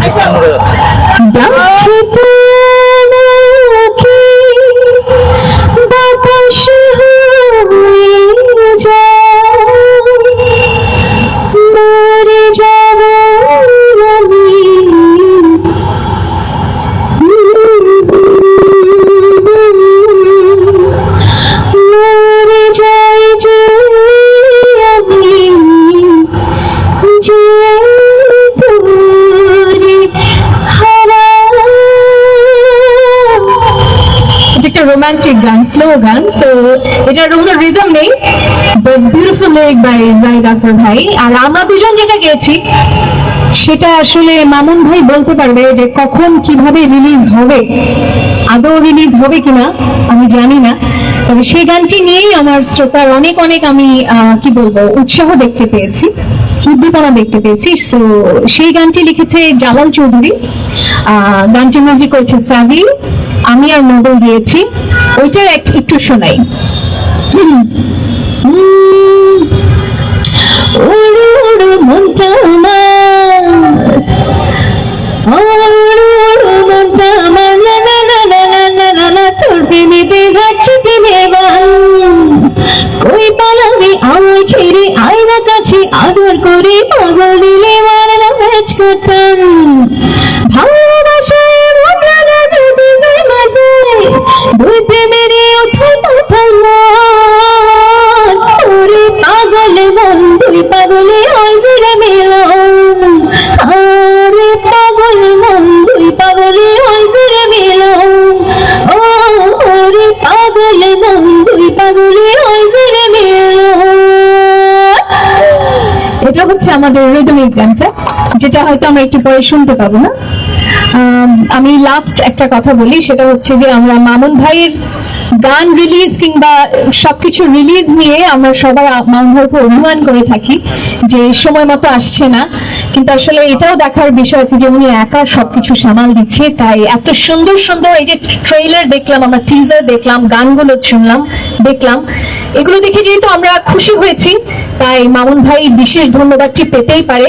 আচ্ছা। যাচ্ছে একটা রোমান্টিক গান স্লো গান সো এটার কোনো রিদম নেই but beautiful lyric by Zahid Akbar ভাই। আর আমরা দুজন যেটা গেয়েছি, সেটা আসলে মামুন ভাই বলতে পারবে যে কখন কীভাবে রিলিজ হবে আদৌ রিলিজ হবে কিনা, আমি জানি না। তবে সেই গানটি নিয়েই আমার শ্রোতার অনেক অনেক আমি কি বলব, উৎসাহ দেখতে পেয়েছি, উদ্দীপনা দেখতে পেয়েছি। সো সেই গানটি লিখেছে জালাল চৌধুরী গানটি মিউজিক করেছে সাবি আমি আর মঙ্গল দিয়েছি ওইটার একটু শোনাই। মনটা কই ছেড়ে কাছে আদর করে, পাগল দিলে মারলাম রাজকটন ওঠে পাথার মন ওরে পাগল মন পাগলে হয় যে রে এটা হচ্ছে আমাদের রিদমিক গানটা, যেটা হয়তো আমরা একটু পরে শুনতে পাবো না। আমি লাস্ট একটা কথা বলি, সেটা হচ্ছে যে আমরা মামুন ভাইয়ের গান রিলিজ কিংবা সবকিছু রিলিজ নিয়ে আমরা সবাই মামুন ভাইয়ের উপর অভিমান করে থাকি যে সময় মতো আসছে না। কিন্তু আসলে এটাও দেখার বিষয় আছে যে উনি একা সবকিছু সামাল দিচ্ছে, তাই এত সুন্দর সুন্দর এই যে ট্রেইলার দেখলাম, আমরা টিজার দেখলাম, গানগুলো শুনলাম, দেখলাম। এগুলো দেখে যেহেতু আমরা খুশি হয়েছি, তাই মামুন ভাই বিশেষ ধন্যবাদটি পেতেই পারে।